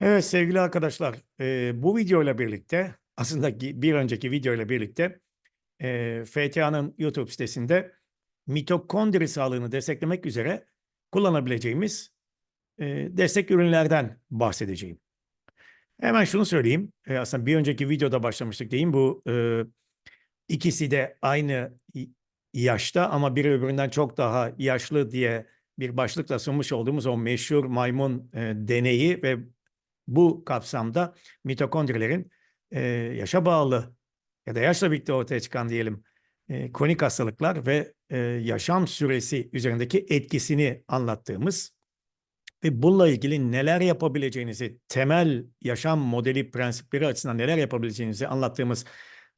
Evet sevgili arkadaşlar, e, bu videoyla birlikte aslında bir önceki videoyla birlikte e, FTA'nın YouTube sitesinde mitokondri sağlığını desteklemek üzere kullanabileceğimiz e, destek ürünlerden bahsedeceğim. Hemen şunu söyleyeyim. E, aslında bir önceki videoda başlamıştık diyeyim. Bu e, ikisi de aynı yaşta ama biri öbüründen çok daha yaşlı diye bir başlıkla sunmuş olduğumuz o meşhur maymun e, deneyi ve bu kapsamda mitokondrilerin e, yaşa bağlı ya da yaşla birlikte ortaya çıkan diyelim e, kronik hastalıklar ve e, yaşam süresi üzerindeki etkisini anlattığımız ve bununla ilgili neler yapabileceğinizi, temel yaşam modeli prensipleri açısından neler yapabileceğinizi anlattığımız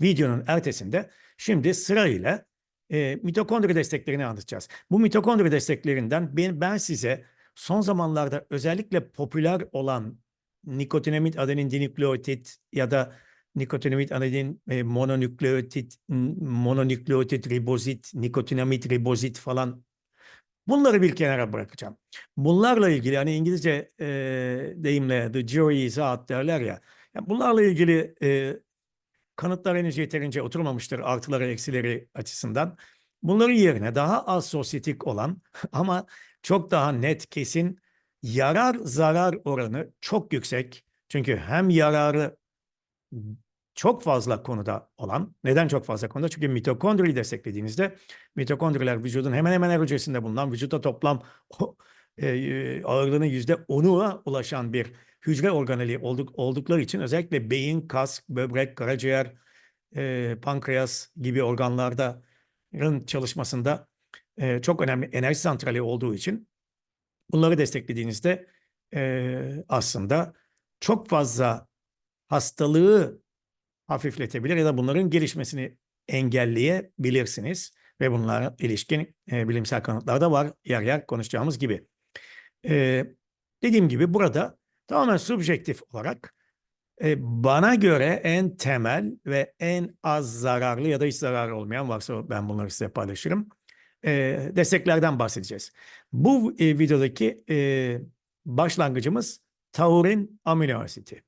videonun ertesinde şimdi sırayla e, mitokondri desteklerini anlatacağız. Bu mitokondri desteklerinden ben, ben size son zamanlarda özellikle popüler olan nikotinamid adenin dinükleotit ya da nikotinamid adenin e, mononükleotit, mononükleotit ribozit, nikotinamid ribozit falan bunları bir kenara bırakacağım. Bunlarla ilgili hani İngilizce e, deyimle the jury is out derler ya. Yani bunlarla ilgili e, kanıtlar henüz yeterince oturmamıştır artıları eksileri açısından. Bunların yerine daha az sosyetik olan ama çok daha net kesin yarar zarar oranı çok yüksek. Çünkü hem yararı çok fazla konuda olan, neden çok fazla konuda? Çünkü mitokondriyi desteklediğinizde mitokondriler vücudun hemen hemen her hücresinde bulunan vücutta toplam e, ağırlığının yüzde onuna ulaşan bir hücre organeli olduk, oldukları için özellikle beyin, kas, böbrek, karaciğer, e, pankreas gibi organların çalışmasında e, çok önemli enerji santrali olduğu için bunları desteklediğinizde e, aslında çok fazla hastalığı hafifletebilir ya da bunların gelişmesini engelleyebilirsiniz. Ve bunlara ilişkin e, bilimsel kanıtlar da var yer yer konuşacağımız gibi. E, dediğim gibi burada tamamen subjektif olarak e, bana göre en temel ve en az zararlı ya da hiç zararı olmayan varsa ben bunları size paylaşırım. E, desteklerden bahsedeceğiz. Bu e, videodaki e, başlangıcımız taurin amino asiti.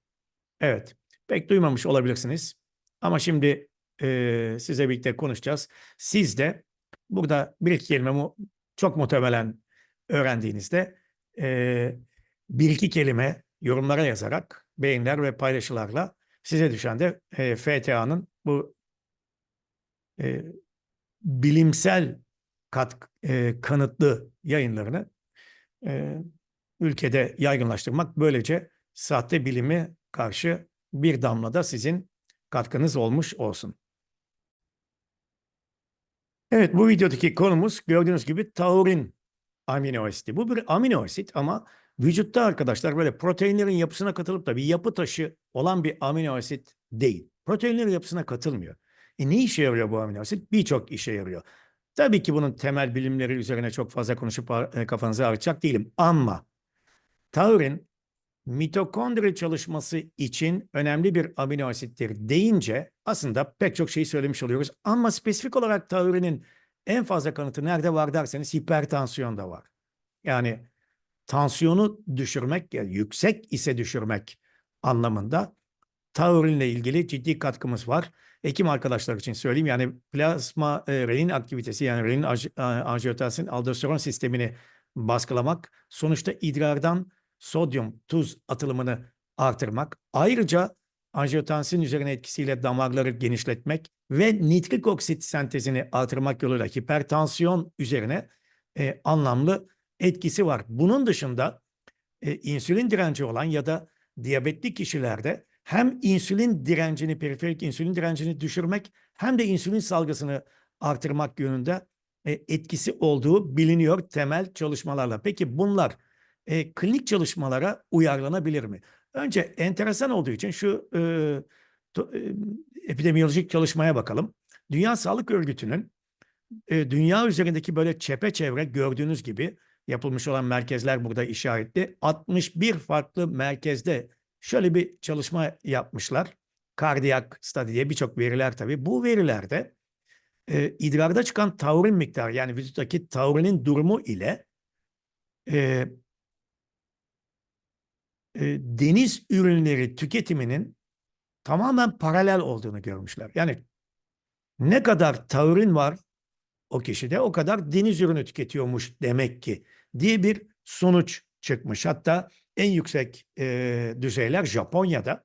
Evet, pek duymamış olabilirsiniz. Ama şimdi e, size birlikte konuşacağız. Siz de burada bir iki kelime mu, çok muhtemelen öğrendiğinizde e, bir iki kelime yorumlara yazarak beğeniler ve paylaşılarla size düşen de e, FTA'nın bu e, bilimsel kat, e, kanıtlı yayınlarını e, ülkede yaygınlaştırmak böylece sahte bilimi karşı bir damla da sizin katkınız olmuş olsun. Evet bu videodaki konumuz gördüğünüz gibi taurin amino asiti. Bu bir amino asit ama vücutta arkadaşlar böyle proteinlerin yapısına katılıp da bir yapı taşı olan bir amino asit değil. Proteinlerin yapısına katılmıyor. E ne işe yarıyor bu amino asit? Birçok işe yarıyor. Tabii ki bunun temel bilimleri üzerine çok fazla konuşup e, kafanızı ağrıtacak değilim. Ama taurin mitokondri çalışması için önemli bir amino asittir deyince aslında pek çok şeyi söylemiş oluyoruz. Ama spesifik olarak taurinin en fazla kanıtı nerede var derseniz hipertansiyonda var. Yani tansiyonu düşürmek, yani yüksek ise düşürmek anlamında taurinle ilgili ciddi katkımız var. Hekim arkadaşlar için söyleyeyim yani plazma e, renin aktivitesi yani renin anj- a- angiotensin aldosteron sistemini baskılamak sonuçta idrardan sodyum, tuz atılımını artırmak. Ayrıca angiotensin üzerine etkisiyle damarları genişletmek ve nitrik oksit sentezini artırmak yoluyla hipertansiyon üzerine e, anlamlı etkisi var. Bunun dışında e, insülin direnci olan ya da diyabetli kişilerde hem insülin direncini, periferik insülin direncini düşürmek hem de insülin salgısını artırmak yönünde e, etkisi olduğu biliniyor temel çalışmalarla. Peki bunlar e, klinik çalışmalara uyarlanabilir mi? Önce enteresan olduğu için şu e, to- e, epidemiyolojik çalışmaya bakalım. Dünya Sağlık Örgütü'nün e, dünya üzerindeki böyle çepeçevre gördüğünüz gibi yapılmış olan merkezler burada işaretli. 61 farklı merkezde şöyle bir çalışma yapmışlar. Kardiyak study diye birçok veriler tabii. Bu verilerde e, idrarda çıkan taurin miktarı yani vücuttaki taurinin durumu ile e, e, deniz ürünleri tüketiminin tamamen paralel olduğunu görmüşler. Yani ne kadar taurin var o kişide o kadar deniz ürünü tüketiyormuş demek ki diye bir sonuç çıkmış. Hatta en yüksek e, düzeyler Japonya'da.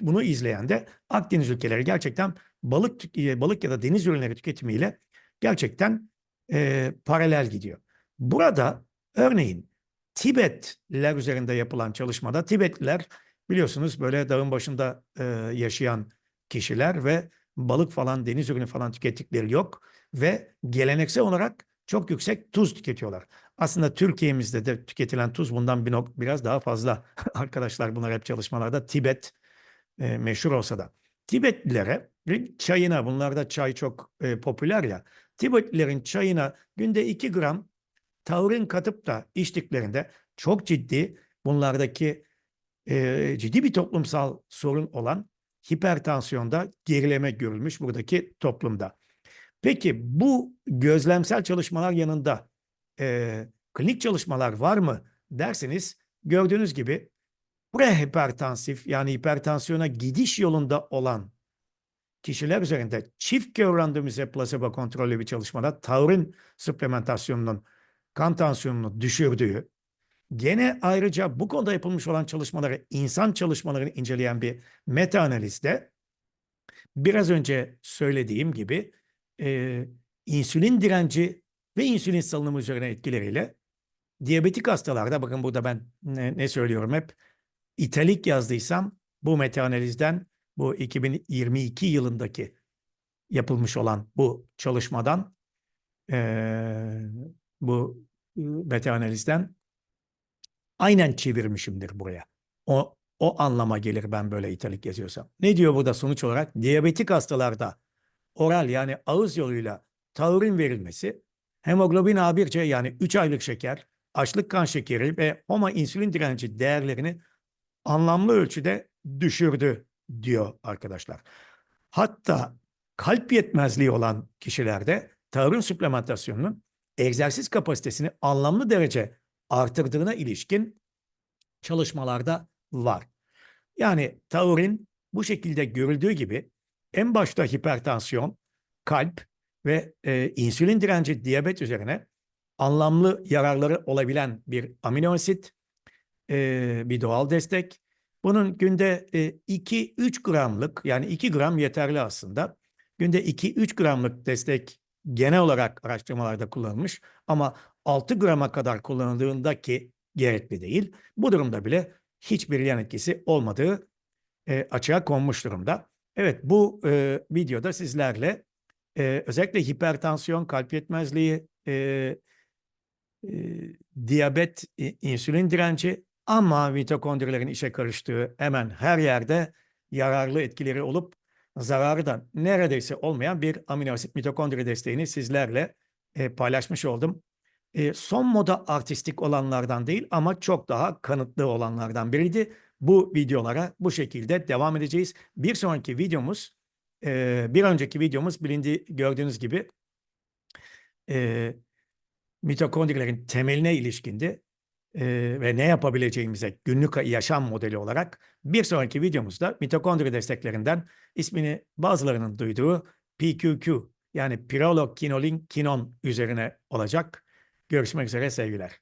Bunu izleyen de Akdeniz ülkeleri gerçekten balık balık ya da deniz ürünleri tüketimiyle gerçekten e, paralel gidiyor. Burada örneğin Tibetliler üzerinde yapılan çalışmada Tibetliler biliyorsunuz böyle dağın başında e, yaşayan kişiler ve balık falan deniz ürünü falan tükettikleri yok ve geleneksel olarak çok yüksek tuz tüketiyorlar. Aslında Türkiye'mizde de tüketilen tuz bundan bir biraz daha fazla. Arkadaşlar bunlar hep çalışmalarda Tibet e, meşhur olsa da. Tibetlilere çayına, bunlarda çay çok e, popüler ya. Tibetlilerin çayına günde 2 gram taurin katıp da içtiklerinde çok ciddi bunlardaki e, ciddi bir toplumsal sorun olan hipertansiyonda gerileme görülmüş buradaki toplumda. Peki bu gözlemsel çalışmalar yanında e, klinik çalışmalar var mı derseniz gördüğünüz gibi prehipertansif yani hipertansiyona gidiş yolunda olan kişiler üzerinde çift kör randomize plasebo kontrollü bir çalışmada taurin suplementasyonunun kan tansiyonunu düşürdüğü, gene ayrıca bu konuda yapılmış olan çalışmaları, insan çalışmalarını inceleyen bir meta analizde biraz önce söylediğim gibi e, insülin direnci ve insülin salınımı üzerine etkileriyle diyabetik hastalarda bakın burada ben ne, ne söylüyorum hep italik yazdıysam bu meta analizden bu 2022 yılındaki yapılmış olan bu çalışmadan eee, bu meta analizden aynen çevirmişimdir buraya. O o anlama gelir ben böyle italik yazıyorsam. Ne diyor burada sonuç olarak? Diyabetik hastalarda oral yani ağız yoluyla taurin verilmesi hemoglobin A1C yani 3 aylık şeker, açlık kan şekeri ve homa insülin direnci değerlerini anlamlı ölçüde düşürdü diyor arkadaşlar. Hatta kalp yetmezliği olan kişilerde taurin suplementasyonunun egzersiz kapasitesini anlamlı derece artırdığına ilişkin çalışmalarda var. Yani taurin bu şekilde görüldüğü gibi en başta hipertansiyon, kalp ve e, insülin direnci diyabet üzerine anlamlı yararları olabilen bir amino asit, e, bir doğal destek. Bunun günde e, 2-3 gramlık yani 2 gram yeterli aslında. Günde 2-3 gramlık destek genel olarak araştırmalarda kullanılmış ama 6 grama kadar kullanıldığında ki gerekli değil. Bu durumda bile hiçbir yan etkisi olmadığı e, açığa konmuş durumda. Evet bu e, videoda sizlerle e, özellikle hipertansiyon, kalp yetmezliği, e, e, diyabet, insülin direnci ama mitokondrilerin işe karıştığı hemen her yerde yararlı etkileri olup zararı da neredeyse olmayan bir amino asit mitokondri desteğini sizlerle e, paylaşmış oldum. E, son moda artistik olanlardan değil ama çok daha kanıtlı olanlardan biriydi. Bu videolara bu şekilde devam edeceğiz. Bir sonraki videomuz, e, bir önceki videomuz bilindi gördüğünüz gibi e, mitokondrilerin temeline ilişkindi e, ve ne yapabileceğimize günlük yaşam modeli olarak bir sonraki videomuzda mitokondri desteklerinden ismini bazılarının duyduğu PQQ yani pirolokinolinkinon üzerine olacak. Görüşmek üzere sevgiler.